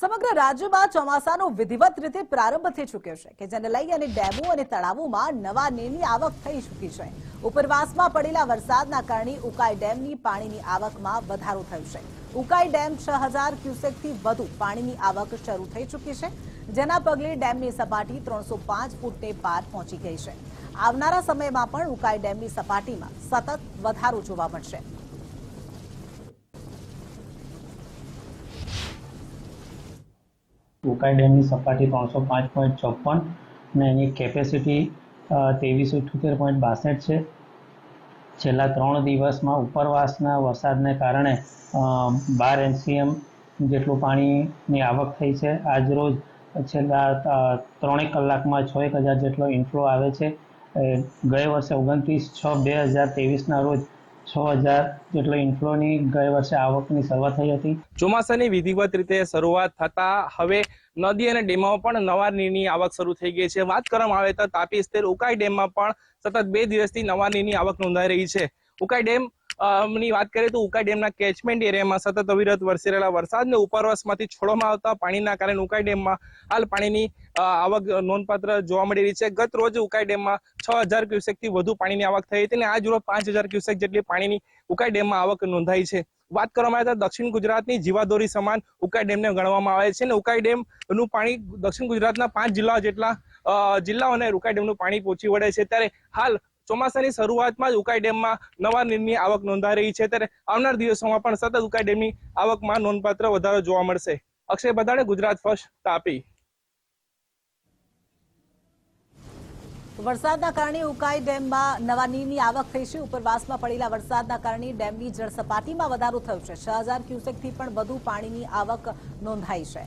સમગ્ર રાજ્યમાં ચોમાસાનો વિધિવત રીતે પ્રારંભ થઈ ચૂક્યો છે કે જેને લઈ અને ડેમો અને તળાવોમાં નવા નીરની આવક થઈ ચૂકી છે. ઉપરવાસમાં પડેલા વરસાદના કારણે ઉકાઈ ડેમની પાણીની આવકમાં વધારો થયો છે. ઉકાઈ ડેમ છ હજાર ક્યુસેકથી વધુ પાણીની આવક શરૂ થઈ ચૂકી છે, જેના પગલે ડેમની સપાટી ત્રણસો પાંચ ફૂટને પાર પહોંચી ગઈ છે. આવનારા સમયમાં પણ ઉકાઈ ડેમની સપાટીમાં સતત વધારો જોવા મળશે. ઉકાઈ ડેમની સપાટી ત્રણસો પાંચ પોઈન્ટ ચોપન અને એની કેપેસિટી ત્રેવીસો ઇઠ્યોતેર પોઈન્ટ બાસઠ છે. છેલ્લા ત્રણ દિવસમાં ઉપરવાસના વરસાદને કારણે બાર એમસીએમ જેટલું પાણીની આવક થઈ છે. આજરોજ છેલ્લા ત્રણેક કલાકમાં છ એક હજાર જેટલો ઇન્ફ્લો આવે છે. ગયે વર્ષે ઓગણત્રીસ છ બે હજાર ત્રેવીસના રોજ છ હજાર જેટલો ઇન્ફ્લોની ગયા વર્ષે આવકની શરૂઆત થઈ હતી. ચોમાસાની વિધિવત રીતે શરૂઆત થતા હવે નદી અને ડેમમાં પણ નવા નીરની આવક શરૂ થઈ ગઈ છે. વાત કરવામાં આવે તો તાપી સ્થિર ઉકાઈ ડેમમાં પણ સતત બે દિવસથી નવા નીરની આવક નોંધાઈ રહી છે. ઉકાઈ ડેમ ની વાત કરીએ તો ઉકાઈ ડેમના કેચમેન્ટ એરિયામાં સતત અવિરત વરસી રહેલા વરસાદને ઉપરવાસમાંથી છોડવામાં આવતા પાણીના કારણે ઉકાઈ ડેમમાં હાલ પાણીની આવક નોંધપાત્ર જોવા મળી રહી છે. ગત રોજ ઉકાઈ ડેમમાં છ હજાર ક્યુસેકથી વધુ પાણીની આવક થઈ હતી અને આજ રોજ પાંચ હજાર ક્યુસેક જેટલી પાણીની ઉકાઈ ડેમમાં આવક નોંધાઈ છે. વાત કરવામાં આવે તો દક્ષિણ ગુજરાતની જીવાદોરી સમાન ઉકાઈ ડેમને ગણવામાં આવે છે અને ઉકાઈ ડેમનું પાણી દક્ષિણ ગુજરાતના પાંચ જિલ્લાઓ જેટલા જિલ્લાઓને ઉકાઈ ડેમનું પાણી પહોંચી વળે છે. ત્યારે હાલ ચોમાસાની શરૂઆતમાં જ ઉકાઈ ડેમમાં નવા નીરની આવક નોંધાઈ રહી છે. ત્યારે આવનાર દિવસોમાં પણ સતત ઉકાઈ ડેમની આવકમાં નોંધપાત્ર વધારો જોવા મળશે. અક્ષય બધાડે, ગુજરાત ફર્સ્ટ, તાપી. વરસાદના કારણે ઉકાઈ ડેમમાં નવા નીરની આવક થઈ છે. ઉપરવાસમાં પડેલા વરસાદના કારણે ડેમની જળ સપાટીમાં વધારો થયો છે. છ હજાર ક્યુસેકથી પણ વધુ પાણીની આવક નોંધાઈ છે.